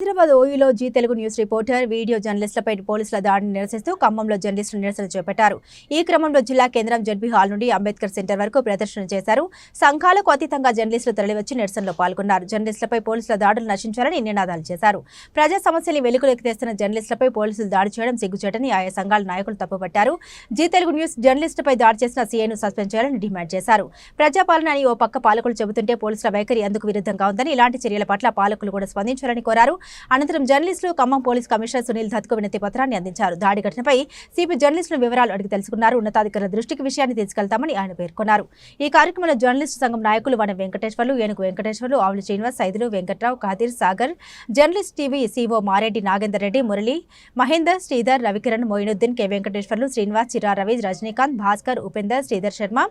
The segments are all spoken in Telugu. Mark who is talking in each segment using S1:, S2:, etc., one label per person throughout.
S1: Hyderabad ఓయూలో Zee Telugu news reporter video జర్నలిస్టులపై పోలీసుల దాడిని నిరసిస్తూ ఖమ్మంలో జర్నలిస్టులు నిరసన చేపట్టారు. ఈ క్రమంలో జిల్లా కేంద్రం జడ్బీ హాల్ నుండి అంబేద్కర్ సెంటర్ వరకు ప్రదర్శన చేశారు. సంఘాలకు అతీతంగా జర్నలిస్టులు తరలివచ్చి నిరసనలో పాల్గొన్నారు. జర్నలిస్టులపై పోలీసుల దాడులు నశించాలని నినాదాలు చేశారు. ప్రజా సమస్యని వెలుగులోకి తెస్తున్న జర్నలిస్టులపై పోలీసులు దాడి చేయడం సిగ్గుచేటని ఆయా సంఘాల నాయకులు తప్పుపట్టారు. జీ తెలుగు న్యూస్ జర్నలిస్టుపై దాడి చేసిన సీఐను సస్పెండ్ చేయాలని డిమాండ్ చేశారు. ప్రజాపాలన అని ఓ పక్క పాలకులు చెబుతుంటే పోలీసుల వైఖరి అందుకు విరుద్ధంగా ఉందని ఇలాంటి చర్యల పట్ల పాలకులు కూడా స్పందించాలని కోరారు. అనంతరం జర్నలిస్టులు ఖమ్మం పోలీస్ కమిషనర్ సునీల్ దత్కు వినతి పత్రాన్ని అందించారు. దాడి ఘటనపై సిపి జర్నలిస్టుల వివరాలు అడిగి తెలుసుకున్నారు. ఉన్నతాధికారుల దృష్టికి విషయాన్ని తీసుకెళ్తామని ఆయన పేర్కొన్నారు. ఈ కార్యక్రమంలో జర్నలిస్టు సంఘం నాయకులు వన Venkateswarlu Enugu Venkateswarlu Avula Srinivas Saidulu Venkatrao Khadeer Sagar journalist TV CO Mareddy Nagender Reddy Murali Mahender Sridhar Ravikiran Moinuddin K Venkateswarlu Srinivas Chira Ravi Rajinikanth Bhaskar Upender Sridhar Sharma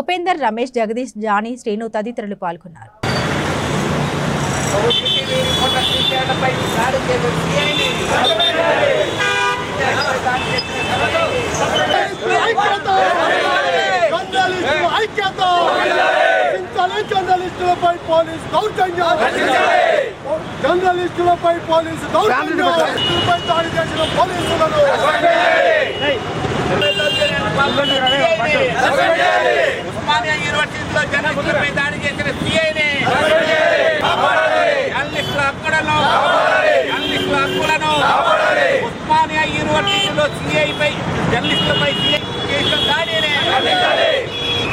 S1: Upender Ramesh Jagadish Johnny Srinu తదితరులు పాల్గొన్నారు.
S2: జర్నలిస్టులపై పోలీసు దౌర్జన్యం జర్నలిస్టులపై పోలీసు దౌర్జన్యం దాడి చేసిన పోలీసులను
S3: ఉస్మానియా యూనివర్సిటీలో జర్నలిస్టులపై దాడి చేసిన సిఐని జర్నలిస్టుల హక్కులను జర్నలిస్టుల హక్కులను ఉస్మానియా యూనివర్సిటీలో సిఐపై జర్నలిస్టులపై సిఐ చేసిన దాడిని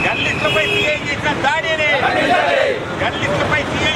S3: జర్నలిస్టులపై సిఐ చేసిన దాడిని జర్నలిస్టులపై సిఐ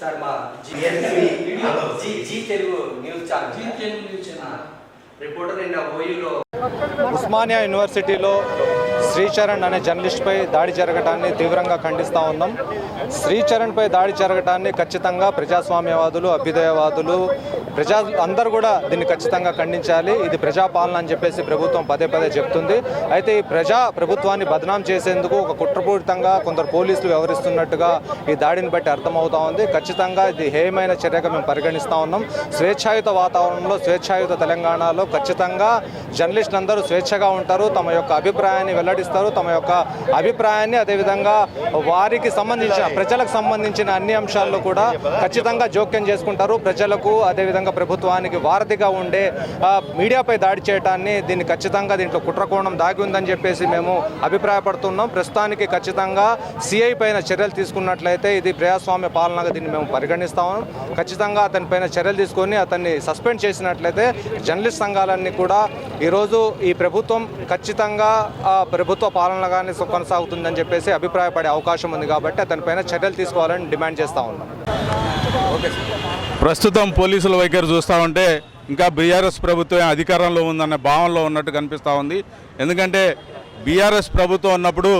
S4: సార్ మా GNC Zee Zee Telugu news channel Zee Telugu news channel reporter నిన్న ఓయూలో
S5: ఉస్మానియా యూనివర్సిటీలో శ్రీచరణ్ అనే జర్నలిస్ట్పై దాడి జరగటాన్ని తీవ్రంగా ఖండిస్తూ ఉన్నాం. శ్రీచరణ్పై దాడి జరగటాన్ని ఖచ్చితంగా ప్రజాస్వామ్యవాదులు అభ్యుదయవాదులు ప్రజా అందరూ కూడా దీన్ని ఖచ్చితంగా ఖండించాలి. ఇది ప్రజాపాలన అని చెప్పేసి ప్రభుత్వం పదే పదే చెప్తుంది. అయితే ఈ ప్రజా ప్రభుత్వాన్ని బదనాం చేసేందుకు ఒక కుట్రపూరితంగా కొందరు పోలీసులు వ్యవహరిస్తున్నట్టుగా ఈ దాడిని బట్టి అర్థమవుతా ఉంది. ఖచ్చితంగా ఇది హేయమైన చర్యగా మేము పరిగణిస్తూ ఉన్నాం. స్వేచ్ఛాయుత వాతావరణంలో స్వేచ్ఛాయుత తెలంగాణలో ఖచ్చితంగా జర్నలిస్టులు అందరూ స్వేచ్ఛగా ఉంటారు. తమ యొక్క అభిప్రాయాన్ని వెల్లడిస్తారు. తమ యొక్క అభిప్రాయాన్ని అదేవిధంగా వారికి సంబంధించిన ప్రజలకు సంబంధించిన అన్ని అంశాల్లో కూడా ఖచ్చితంగా జోక్యం చేసుకుంటారు. ప్రజలకు అదేవిధంగా ప్రభుత్వానికి వారధిగా ఉండే మీడియాపై దాడి చేయడాన్ని దీన్ని ఖచ్చితంగా దీంట్లో కుట్రకోణం దాగి ఉందని చెప్పేసి మేము అభిప్రాయపడుతున్నాం. ప్రస్తుతానికి ఖచ్చితంగా సిఐ పైన చర్యలు తీసుకున్నట్లయితే ఇది ప్రజాస్వామ్య పాలనగా దీన్ని మేము పరిగణిస్తాము ఖచ్చితంగా అతని పైన చర్యలు తీసుకొని అతన్ని సస్పెండ్ చేసినట్లయితే జర్నలిస్ట్ సంఘాలన్నీ కూడా ఈరోజు ఈ ప్రభుత్వం ఖచ్చితంగా ప్రభుత్వ పాలనగానే కొనసాగుతుందని చెప్పేసి అభిప్రాయపడే అవకాశం ఉంది కాబట్టి అతనిపైన చర్యలు తీసుకోవాలని డిమాండ్ చేస్తా ఉన్నాం.
S6: ప్రస్తుతం పోలీసుల వైఖరి చూస్తూ ఉంటే ఇంకా బీఆర్ఎస్ ప్రభుత్వం అధికారంలో ఉందన్న భావనలో ఉన్నట్టు కనిపిస్తూ ఉంది. ఎందుకంటే బీఆర్ఎస్ ప్రభుత్వం ఉన్నప్పుడు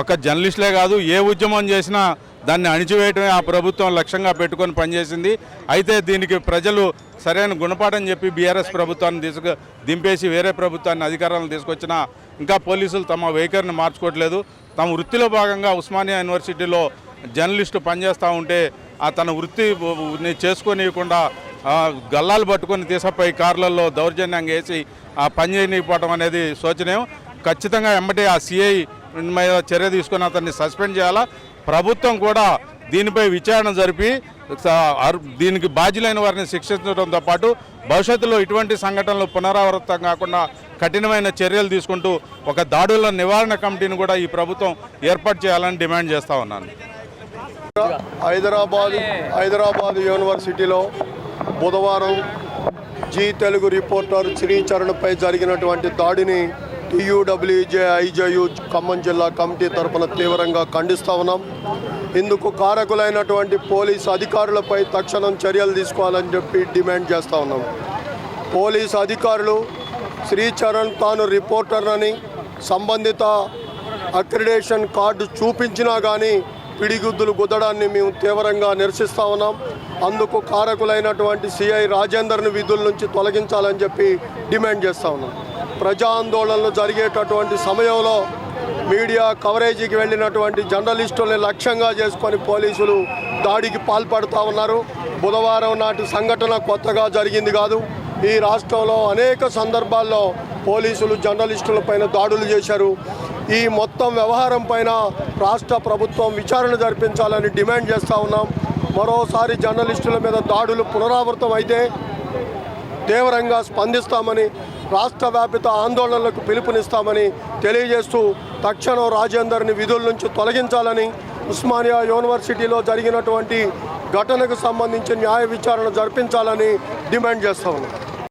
S6: ఒక జర్నలిస్టులే కాదు ఏ ఉద్యమం చేసినా దాన్ని అణిచివేయటమే ఆ ప్రభుత్వం లక్ష్యంగా పెట్టుకొని పనిచేసింది. అయితే దీనికి ప్రజలు సరైన గుణపాఠం చెప్పి బీఆర్ఎస్ ప్రభుత్వాన్ని తీసుకు దింపేసి వేరే ప్రభుత్వాన్ని అధికారంలో తీసుకొచ్చినా ఇంకా పోలీసులు తమ వైఖరిని మార్చుకోవట్లేదు. తమ వృత్తిలో భాగంగా ఉస్మానియా యూనివర్సిటీలో జర్నలిస్టు పనిచేస్తూ ఉంటే ఆ తన వృత్తి చేసుకోనియకుండా గల్లాలు పట్టుకొని తీసుకుపోయి కార్లలో దౌర్జన్యంగా వేసి ఆ పని చేయనిపోవటం అనేది శోచనీయం. ఖచ్చితంగా వెంబటే ఆ సిఐ మీద చర్య తీసుకొని అతన్ని సస్పెండ్ చేయాలా? ప్రభుత్వం కూడా దీనిపై విచారణ జరిపి దీనికి బాధ్యులైన వారిని శిక్షించడంతో పాటు భవిష్యత్తులో ఇటువంటి సంఘటనలు పునరావృతం కాకుండా కఠినమైన చర్యలు తీసుకుంటూ ఒక దాడుల నివారణ కమిటీని కూడా ఈ ప్రభుత్వం ఏర్పాటు చేయాలని డిమాండ్ చేస్తా ఉన్నాను.
S2: హైదరాబాద్ హైదరాబాద్ యూనివర్సిటీలో బుధవారం జీ తెలుగు రిపోర్టర్ శ్రీచరణ్పై జరిగినటువంటి దాడిని టీయూడబ్ల్యూజే ఐజేయు ఖమ్మం జిల్లా కమిటీ తరఫున తీవ్రంగా ఖండిస్తా ఉన్నాం. ఇందుకు కారకులైనటువంటి పోలీస్ అధికారులపై తక్షణం చర్యలు తీసుకోవాలని చెప్పి డిమాండ్ చేస్తూ ఉన్నాం. పోలీస్ అధికారులు శ్రీచరణ్ తాను రిపోర్టర్ అని సంబంధిత అక్రిడేషన్ కార్డు చూపించినా కానీ పిడిగుద్దులు గుద్దడాన్ని మేము తీవ్రంగా నిరసిస్తా ఉన్నాం. అందుకు కారకులైనటువంటి సిఐ రాజేందర్ని విధుల నుంచి తొలగించాలని చెప్పి డిమాండ్ చేస్తా ఉన్నాం. ప్రజా ఆందోళనలు జరిగేటటువంటి సమయంలో మీడియా కవరేజీకి వెళ్ళినటువంటి జర్నలిస్టుల్ని లక్ష్యంగా చేసుకొని పోలీసులు దాడికి పాల్పడుతూ ఉన్నారు. బుధవారం నాటి సంఘటన కొత్తగా జరిగింది కాదు. ఈ రాష్ట్రంలో అనేక సందర్భాల్లో పోలీసులు జర్నలిస్టుల పైన దాడులు చేశారు. ఈ మొత్తం వ్యవహారం పైన రాష్ట్ర ప్రభుత్వం విచారణ జరిపించాలని డిమాండ్ చేస్తూ ఉన్నాం. మరోసారి జర్నలిస్టుల మీద దాడులు పునరావృతం అయితే తీవ్రంగా స్పందిస్తామని రాష్ట్ర వ్యాపిత ఆందోళనలకు పిలుపునిస్తామని తెలియజేస్తూ తక్షణం రాజేందర్ని విధుల నుంచి తొలగించాలని ఉస్మానియా యూనివర్సిటీలో జరిగినటువంటి ఘటనకు సంబంధించి న్యాయ విచారణ జరిపించాలని డిమాండ్ చేస్తా ఉన్నాం.